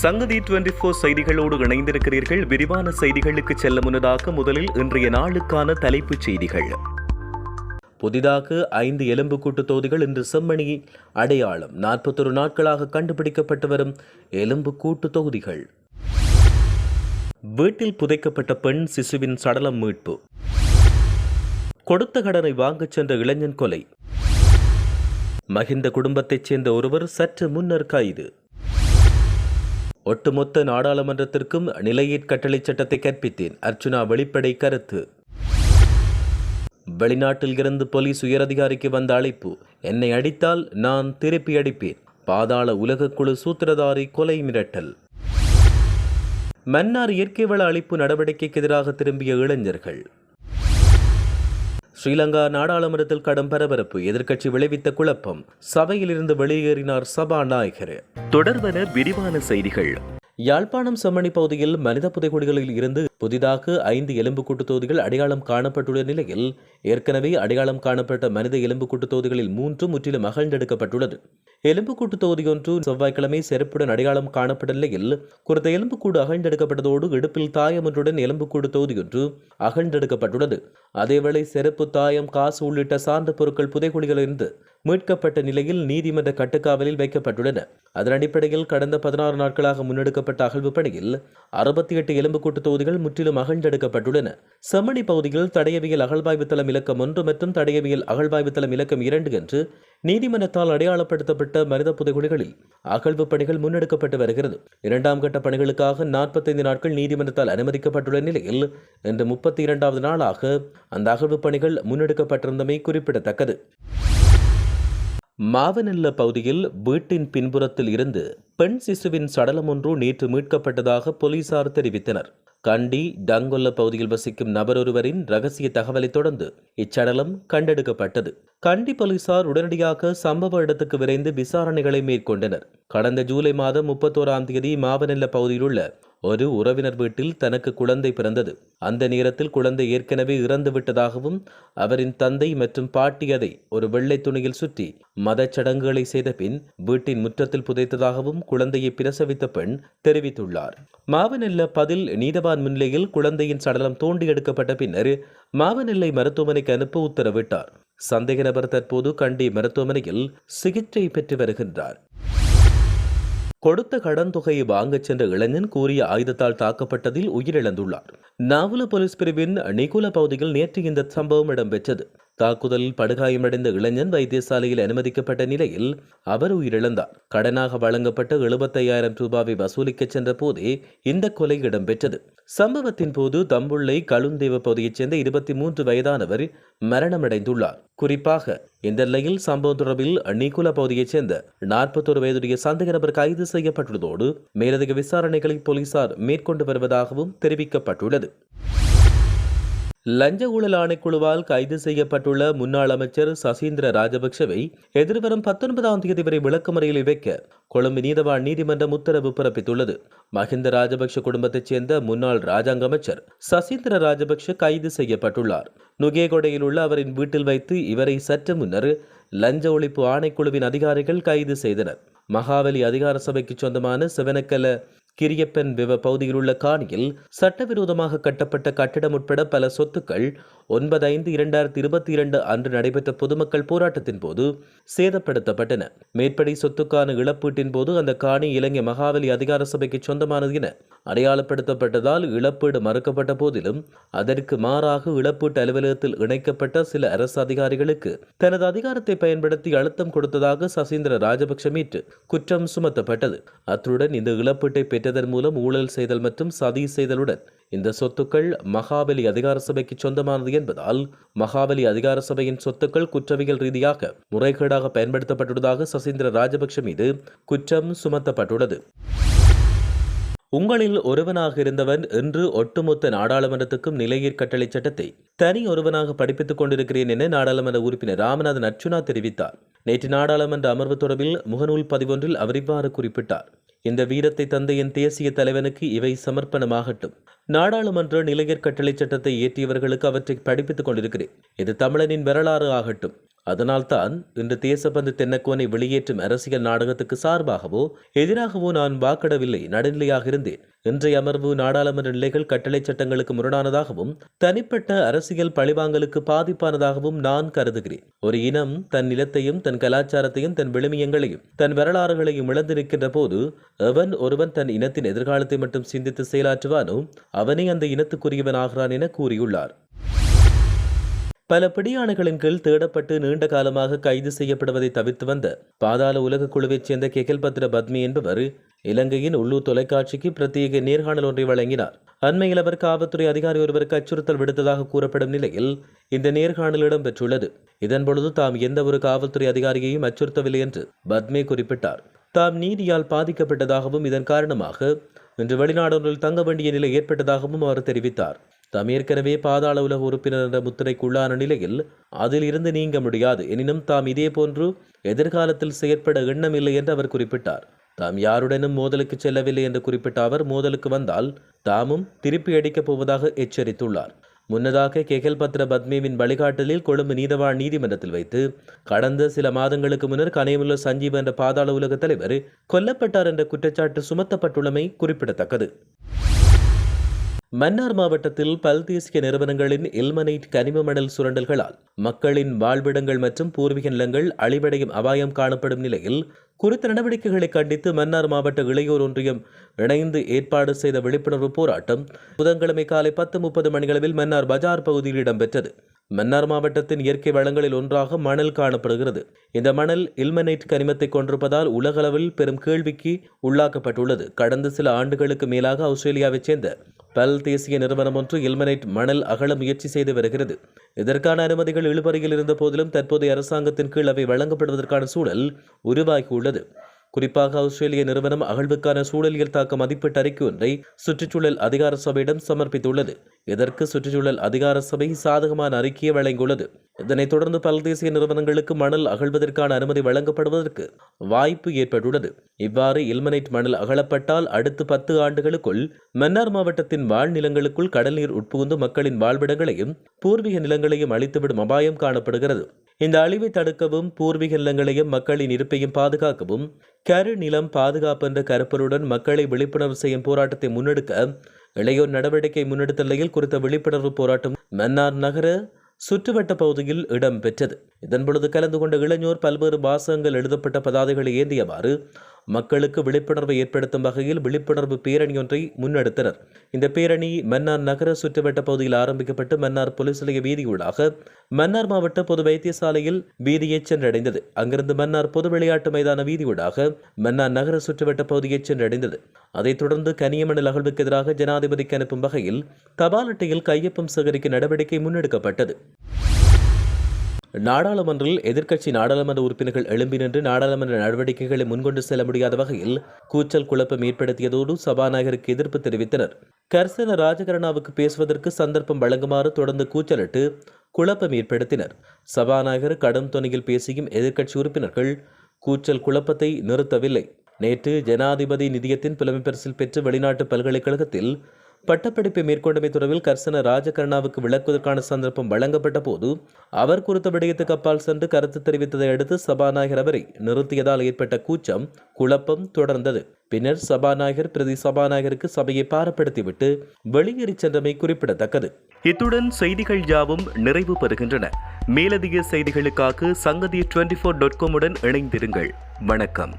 சங்கதி twenty four செய்திகளோடு இணைந்திருக்கிறீர்கள். விரிவான செய்திகளுக்கு செல்ல முன்னதாக முதலில் இன்றைய நாளுக்கான தலைப்புச் செய்திகள். புதிதாக ஐந்து எலும்புக்கூட்டு தொகுதிகள் இன்று செம்மணியில் அடையாளம். நாற்பத்தொரு நாட்களாக கண்டுபிடிக்கப்பட்டு வரும் எலும்புக்கூட்டு தொகுதிகள். வீட்டில் புதைக்கப்பட்ட பெண் சிசுவின் சடலம் மீட்பு. கொடுத்த கடனை வாங்கச் சென்ற இளைஞன் கொலை. மகிந்த குடும்பத்தைச் சேர்ந்த ஒருவர் சற்று முன்னர் கைது. ஒட்டுமொத்த நாடாளுமன்றத்திற்கும் நிலையீட் கட்டளை சட்டத்தை கற்பித்தேன். அர்ச்சுனா வெளிப்படை கருத்து. வெளிநாட்டில் இருந்து போலீஸ் உயரதிகாரிக்கு வந்த அழைப்பு. என்னை அடித்தால் நான் திருப்பி அடிப்பேன். பாதாள உலகக்குழு சூத்திரதாரி கொலை மிரட்டல். மன்னார் இயற்கை வள அழிப்பு நடவடிக்கைக்கு எதிராக திரும்பிய இளைஞர்கள். ஸ்ரீலங்கா நாடாளுமன்றத்தில் கடும் பரபரப்பு எதிர்க்கட்சி விளைவித்த குழப்பம் சபையிலிருந்து வெளியேறினார் சபாநாயகர். தொடர்வன விரிவான செய்திகள். யாழ்ப்பாணம் செம்மணி பகுதியில் மனித புதைகுழிகளில் இருந்து புதிதாக ஐந்து எலும்புக்கூட்டு தொகுதிகள் அடையாளம் காணப்பட்டுள்ள நிலையில் ஏற்கனவே அடையாளம் காணப்பட்ட மனித எலும்புக்கூட்டு தொகுதிகளில் மூன்று முற்றிலும் அகழ்ந்தெடுக்கப்பட்டுள்ளது. எலும்புக்கூட்டு தொகுதி ஒன்று செவ்வாய்க்கிழமை செருப்புடன் அடையாளம் காணப்பட்ட நிலையில் குறித்த எலும்புக்கூடு அகழ்ந்தெடுக்கப்பட்டதோடு இடுப்பில் தாயம் ஒன்றுடன் எலும்புக்கூடு தொகுதி ஒன்று அகழ்ந்தெடுக்கப்பட்டுள்ளது. அதேவேளை செருப்பு தாயம் காசு உள்ளிட்ட சார்ந்த பொருட்கள் புதைகுழிகளிலிருந்து மீட்கப்பட்ட நிலையில் நீதிமன்ற கட்டுக்காவலில் வைக்கப்பட்டுள்ளன. அதன் அடிப்படையில் கடந்த பதினாறு நாட்களாக முன்னெடுக்கப்பட்ட அகழ்வு பணியில் அறுபத்தி எட்டு எலும்புக்கூட்டு தொகுதிகள் முற்றிலும் அகழ்ந்தெடுக்கப்பட்டுள்ளன. செம்மணி பகுதியில் தடையவியல் அகழ்வாய்வு தளம் இலக்கம் ஒன்று மற்றும் தடையவியல் அகழ்வாய்வு தளம் இலக்கம் இரண்டு என்று நீதிமன்றத்தால் அடையாளப்படுத்தப்பட்ட மனித புதைகுழிகளில் அகழ்வு பணிகள் முன்னெடுக்கப்பட்டு வருகிறது. இரண்டாம் கட்ட பணிகளுக்காக நாற்பத்தைந்து நாட்கள் நீதிமன்றத்தால் அனுமதிக்கப்பட்டுள்ள நிலையில் இன்று முப்பத்தி இரண்டாவது நாளாக அந்த அகழ்வு பணிகள் முன்னெடுக்கப்பட்டிருந்தமை குறிப்பிடத்தக்கது. மாவனல்ல பகுதியில் வீட்டின் பின்புறத்தில் இருந்து பெண் சிசுவின் சடலம் ஒன்று நேற்று மீட்கப்பட்டதாக போலீசார் தெரிவித்தனர். கண்டி டங்கொல்ல பகுதியில் வசிக்கும் நபரொருவரின் ரகசிய தகவலை தொடர்ந்து இச்சடலம் கண்டெடுக்கப்பட்டது. கண்டி போலீசார் உடனடியாக சம்பவ இடத்துக்கு விரைந்து விசாரணைகளை மேற்கொண்டனர். கடந்த ஜூலை மாதம் முப்பத்தோராம் தேதி மாவனல்ல பகுதியில் உள்ள ஒரு உறவினர் வீட்டில் தனக்கு குழந்தை பிறந்தது. அந்த நேரத்தில் குழந்தை ஏற்கனவே இறந்து விட்டதாகவும் அவரின் தந்தை மற்றும் பாட்டி அதை ஒரு வெள்ளை துணியில் சுற்றி மதச் சடங்குகளை செய்த பின் வீட்டின் முற்றத்தில் புதைத்ததாகவும் குழந்தையை பிரசவித்த பெண் தெரிவித்துள்ளார். மாவனெல்ல பதில் நீதவான் முன்னிலையில் குழந்தையின் சடலம் தோண்டி எடுக்கப்பட்ட பின்னர் மாவனெல்லை மருத்துவமனைக்கு அனுப்ப உத்தரவிட்டார். சந்தேக நபர் தற்போது கண்டி மருத்துவமனையில் சிகிச்சை பெற்று வருகின்றார். கொடுத்த கடன் தொகையை வாங்கச் சென்ற இளைஞன் கூறிய ஆயுதத்தால் தாக்கப்பட்டதில் உயிரிழந்துள்ளார். நாவல போலீஸ் பிரிவின் நிகுல பகுதியில் நேற்று இந்த சம்பவம் இடம்பெற்றது. தாக்குதலில் படுகாயமடைந்த இளைஞன் வைத்தியசாலையில் அனுமதிக்கப்பட்ட நிலையில் அவர் உயிரிழந்தார். கடனாக வழங்கப்பட்ட எழுபத்தையாயிரம் ரூபாவை வசூலிக்கச் சென்ற போதே இந்த கொலை இடம்பெற்றது. சம்பவத்தின் போது தம்புள்ளை கழுந்தேவ பகுதியைச் சேர்ந்த இருபத்தி மூன்று வயதானவர் மரணமடைந்துள்ளார். குறிப்பாக இந்த நிலையில் சம்பவம் தொடர்பில் நீக்குல பகுதியைச் சேர்ந்த நாற்பத்தொரு வயதுடைய சந்தேக நபர் கைது செய்யப்பட்டுள்ளதோடு மேலதிக விசாரணைகளை போலீசார் மேற்கொண்டு வருவதாகவும் தெரிவிக்கப்பட்டுள்ளது. லஞ்ச ஊழல் ஆணைக்குழுவால் கைது செய்யப்பட்டுள்ள முன்னாள் அமைச்சர் சசீந்திர ராஜபக்சவை எதிர்வரும் பத்தொன்பதாம் தேதி வரை விளக்கமறையில் வைக்க கொழும்பு நீதவான் நீதிமன்றம் உத்தரவு பிறப்பித்துள்ளது. மஹிந்த ராஜபக்ஷ குடும்பத்தைச் சேர்ந்த முன்னாள் ராஜாங்க அமைச்சர் சசீந்திர ராஜபக்ஷ கைது செய்யப்பட்டுள்ளார். நுகேகொடையில் உள்ள அவரின் வீட்டில் வைத்து இவரை சற்று முன்னர் லஞ்ச ஒழிப்பு ஆணைக்குழுவின் அதிகாரிகள் கைது செய்தனர். மகாவலி அதிகார சபைக்கு சொந்தமான சிவனக்கல கிரியப்பன் விவ பகுதியில் உள்ள காணியில் சட்டவிரோதமாக கட்டப்பட்ட கட்டிடம் உட்பட பல சொத்துக்கள் ஒன்பது ஐந்து இரண்டாயிரத்தி இருபத்தி இரண்டு அன்று நடைபெற்ற பொதுமக்கள் போராட்டத்தின் போது சேதப்படுத்தப்பட்டன. மேற்படி சொத்துக்கான இழப்பீட்டின் போது அந்த காணி இலங்கை மகாவலி அதிகார சபைக்கு சொந்தமானது என அடையாளப்படுத்தப்பட்டதால் இழப்பீடு மறுக்கப்பட்ட போதிலும் அதற்கு மாறாக இழப்பீட்டு அலுவலகத்தில் இணைக்கப்பட்ட சில அரசு அதிகாரிகளுக்கு தனது அதிகாரத்தை பயன்படுத்தி அழுத்தம் கொடுத்ததாக சசீந்திர ராஜபக்ஷ மீட்டு குற்றம் சுமத்தப்பட்டது. அத்துடன் இந்த இழப்பீட்டை பெற்றதன் மூலம் ஊழல் செய்தல் மற்றும் சதி செய்தலுடன் இந்த சொத்துக்கள் மகாபலி அதிகார சபைக்கு சொந்தமானது என்பதால் மகாபலி அதிகார சபையின் சொத்துக்கள் குற்றவியல் ரீதியாக முறைகேடாக பயன்படுத்தப்பட்டுள்ளதாக சசீந்திர ராஜபக்ஷ மீது குற்றம் சுமத்தப்பட்டுள்ளது. உங்களில் ஒருவனாக இருந்தவன் இன்று ஒட்டுமொத்த நாடாளுமன்றத்துக்கும் நிலையீர் கட்டளை சட்டத்தை தனி ஒருவனாக படிப்பித்துக் கொண்டிருக்கிறேன் என நாடாளுமன்ற உறுப்பினர் ராமநாதன் அர்ச்சுனா தெரிவித்தார். நேற்று நாடாளுமன்ற அமர்வு தொடர்பில் முகநூல் பதிவொன்றில் அவர் இவ்வாறு குறிப்பிட்டார். இந்த வீரத்தை தந்த என் தேசிய தலைவனுக்கு இவை சமர்ப்பணமாகட்டும். நாடாளுமன்ற நிலையர் கட்டளை சட்டத்தை இயற்றியவர்களுக்கு அவற்றை படிப்பித்துக் கொண்டிருக்கிறேன். இது தமிழனின் வரலாறு ஆகட்டும். அதனால்தான் இன்று தேசபந்து தென்னக்கோனை வெளியேற்றும் அரசியல் நாடகத்துக்கு சார்பாகவோ எதிராகவோ நான் வாக்கிடவில்லை நடுநிலையாக இருந்தேன். இன்றைய அமர்வு நாடாளுமன்ற நிலைகள் கட்டளை சட்டங்களுக்கு முரணானதாகவும் தனிப்பட்ட அரசியல் பழிவாங்கலுக்கு பாதிப்பானதாகவும் நான் கருதுகிறேன். ஒரு இனம் தன் நிலத்தையும் தன் கலாச்சாரத்தையும் தன் விழுமியங்களையும் தன் வரலாறுகளையும் இழந்து நிற்கின்ற போது எவன் ஒருவன் தன் இனத்தின் எதிர்காலத்தை மட்டும் சிந்தித்து செயலாற்றுவானோ அவனே அந்த இனத்துக்குரியவன் ஆகிறான் என கூறியுள்ளார். பல பிடியாணைகளின் கீழ் தேடப்பட்டு நீண்ட காலமாக கைது செய்யப்படுவதை தவிர்த்து வந்த பாதாள உலக குழுவைச் சேர்ந்த கெகல்பத்ர பத்மி என்பவர் இலங்கையின் உள்ளூர் தொலைக்காட்சிக்கு பிரத்யேக நேர்காணல் ஒன்றை வழங்கினார். அண்மையில் அவர் காவல்துறை அதிகாரி ஒருவருக்கு அச்சுறுத்தல் விடுத்ததாக கூறப்படும் நிலையில் இந்த நேர்காணல் இடம்பெற்றுள்ளது. இதன்பொழுது தாம் எந்த ஒரு காவல்துறை அதிகாரியையும் அச்சுறுத்தவில்லை என்று பத்மே குறிப்பிட்டார். தாம் நீதியால் பாதிக்கப்பட்டதாகவும் இதன் காரணமாக இன்று வெளிநாடொன்றில் தங்க வேண்டிய நிலை ஏற்பட்டதாகவும் அவர் தெரிவித்தார். தாம் ஏற்கனவே பாதாள உலக உறுப்பினர் என்ற முத்திரைக்குள்ளான நிலையில் அதில் இருந்து நீங்க முடியாது. எனினும் தாம் இதே போன்று எதிர்காலத்தில் செயற்பட எண்ணமில்லை என்று அவர் குறிப்பிட்டார். தாம் யாருடனும் மோதலுக்கு செல்லவில்லை என்று குறிப்பிட்ட அவர் மோதலுக்கு வந்தால் தாமும் திருப்பி அடிக்கப் போவதாக எச்சரித்துள்ளார். முன்னதாக கெகல் பத்ர பத்மேவின் வழிகாட்டலில் கொழும்பு நீதவாழ் நீதிமன்றத்தில் வைத்து கடந்த சில மாதங்களுக்கு முன்னர் கனையமுள்ள சஞ்சீவ் என்ற பாதாள உலக தலைவர் கொல்லப்பட்டார் என்ற குற்றச்சாட்டு சுமத்தப்பட்டுள்ளமை குறிப்பிடத்தக்கது. மன்னார் மாவட்டத்தில் பல்தேசிய நிறுவனங்களின் இல்மனைட் கனிம மணல் சுரண்டல்களால் மக்களின் வாழ்விடங்கள் மற்றும் பூர்வீக நிலங்கள் அழிவடையும் அபாயம் காணப்படும் நிலையில் குறித்த நடவடிக்கைகளை கண்டித்து மன்னார் மாவட்ட இளையோர் ஒன்றியம் இணைந்து ஏற்பாடு செய்த விழிப்புணர்வு போராட்டம் புதன்கிழமை காலை பத்து முப்பது மணிகளவில் மன்னார் பஜார் பகுதியில் இடம்பெற்றது. மன்னார் மாவட்டத்தின் இயற்கை வளங்களில் ஒன்றாக மணல் காணப்படுகிறது. இந்த மணல் இல்மனைட் கனிமத்தை கொண்டிருப்பதால் உலகளவில் பெரும் கேள்விக்கு உள்ளாக்கப்பட்டுள்ளது. கடந்த சில ஆண்டுகளுக்கு மேலாக ஆஸ்திரேலியாவைச் சேர்ந்த பல் தேசிய நிறுவனம் ஒன்று இல்மனைட் மணல் அகல முயற்சி செய்து வருகிறது. இதற்கான அனுமதிகள் இழுபறையில் இருந்த போதிலும் தற்போதைய அரசாங்கத்தின் கீழ் அவை வழங்கப்படுவதற்கான சூழல் உருவாகியுள்ளது. குறிப்பாக ஆஸ்திரேலிய நிறுவனம் அகழ்வுக்கான சூழலியல் தாக்க மதிப்பீட்டு அறிக்கை ஒன்றை சுற்றுச்சூழல் அதிகார சபையிடம் சமர்ப்பித்துள்ளது. இதற்கு சுற்றுச்சூழல் அதிகார சபை சாதகமான அறிக்கையை வழங்கியுள்ளது. இதனைத் தொடர்ந்து பல்தேசிய நிறுவனங்களுக்கு மணல் அகழ்வதற்கான அனுமதி வழங்கப்படுவதற்கு வாய்ப்பு ஏற்பட்டுள்ளது. இவ்வாறு இல்மனைட் மணல் அகழப்பட்டால் அடுத்த பத்து ஆண்டுகளுக்குள் மன்னார் மாவட்டத்தின் வாழ்நிலங்களுக்குள் கடல் நீர் உட்புகுந்து மக்களின் வாழ்விடங்களையும் பூர்வீக நிலங்களையும் அழித்துவிடும் அபாயம் காணப்படுகிறது. இந்த அழிவை தடுக்கவும் பூர்வீக நிலங்களையும் மக்களின் இருப்பையும் பாதுகாக்கவும் கரு நிலம் பாதுகாப்பு என்ற கருப்பருடன் மக்களை விழிப்புணர்வு செய்யும் போராட்டத்தை முன்னெடுக்க இளையோர் நடவடிக்கை முன்னெடுத்த நிலையில் குறித்த விழிப்புணர்வு போராட்டம் மன்னார் நகர சுற்றுவட்ட பகுதியில் இடம்பெற்றது. இதன்பொழுது கலந்து கொண்ட இளைஞர் பல்வேறு வாசகங்கள் எழுதப்பட்ட பதாதைகளை ஏந்தியவாறு மக்களுக்கு விழிப்புணர்வை ஏற்படுத்தும் வகையில் விழிப்புணர்வு பேரணி ஒன்றை முன்னெடுத்தனர். இந்த பேரணி மன்னார் நகர சுற்றுவட்ட பகுதியில் ஆரம்பிக்கப்பட்டு மன்னார் போலீஸ் நிலைய வீதியூடாக மன்னார் மாவட்ட பொது வைத்தியசாலையில் வீதியை சென்றடைந்தது. அங்கிருந்து மன்னார் பொது விளையாட்டு மைதான வீதியூடாக மன்னார் நகர சுற்றுவட்ட பகுதியை சென்றடைந்தது. அதைத் தொடர்ந்து கனியமணல் அகழ்வுக்கு எதிராக ஜனாதிபதிக்கு அனுப்பும் வகையில் தபால் அட்டையில் கையொப்பம் சேகரிக்க நடவடிக்கை முன்னெடுக்கப்பட்டது. நாடாளுமன்றில் எதிர்க்கட்சி நாடாளுமன்ற உறுப்பினர்கள் எழும்பி நின்று நாடாளுமன்ற நடவடிக்கைகளை முன்கொண்டு செல்ல முடியாத வகையில் கூச்சல் குழப்பம் ஏற்படுத்தியதோடு சபாநாயகருக்கு எதிர்ப்பு தெரிவித்தனர். கர்சன ராஜகரணாவுக்கு பேசுவதற்கு சந்தர்ப்பம் வழங்குமாறு தொடர்ந்து கூச்சலிட்டு குழப்பம் ஏற்படுத்தினர். சபாநாயகர் கடும் துணையில் பேசியும் எதிர்க்கட்சி உறுப்பினர்கள் கூச்சல் குழப்பத்தை நிறுத்தவில்லை. நேற்று ஜனாதிபதி நிதியத்தின் புலமை பெற்று வெளிநாட்டு பல்கலைக்கழகத்தில் பட்டப்படிப்பை மேற்கொண்டமை தொடர்பில் கர்சன ராஜகர்ணாவுக்கு விளக்குவதற்கான சந்தர்ப்பம் வழங்கப்பட்ட போது அவர் குறித்த விடயத்துக்கு அப்பால் சென்று கருத்து தெரிவித்ததை அடுத்து சபாநாயகர் அவரை நிறுத்தியதால் ஏற்பட்ட கூச்சம் குழப்பம் தொடர்ந்தது. பின்னர் சபாநாயகர் பிரதி சபாநாயகருக்கு சபையை பாரப்படுத்திவிட்டு வெளியேறி சென்றமை குறிப்பிடத்தக்கது. இத்துடன் செய்திகள் யாவும் நிறைவு பெறுகின்றன. மேலதிக செய்திகளுக்காக சங்கதி டுவெண்டி ஃபோர் டாட் காமுடன் இணைந்திருங்கள். வணக்கம்.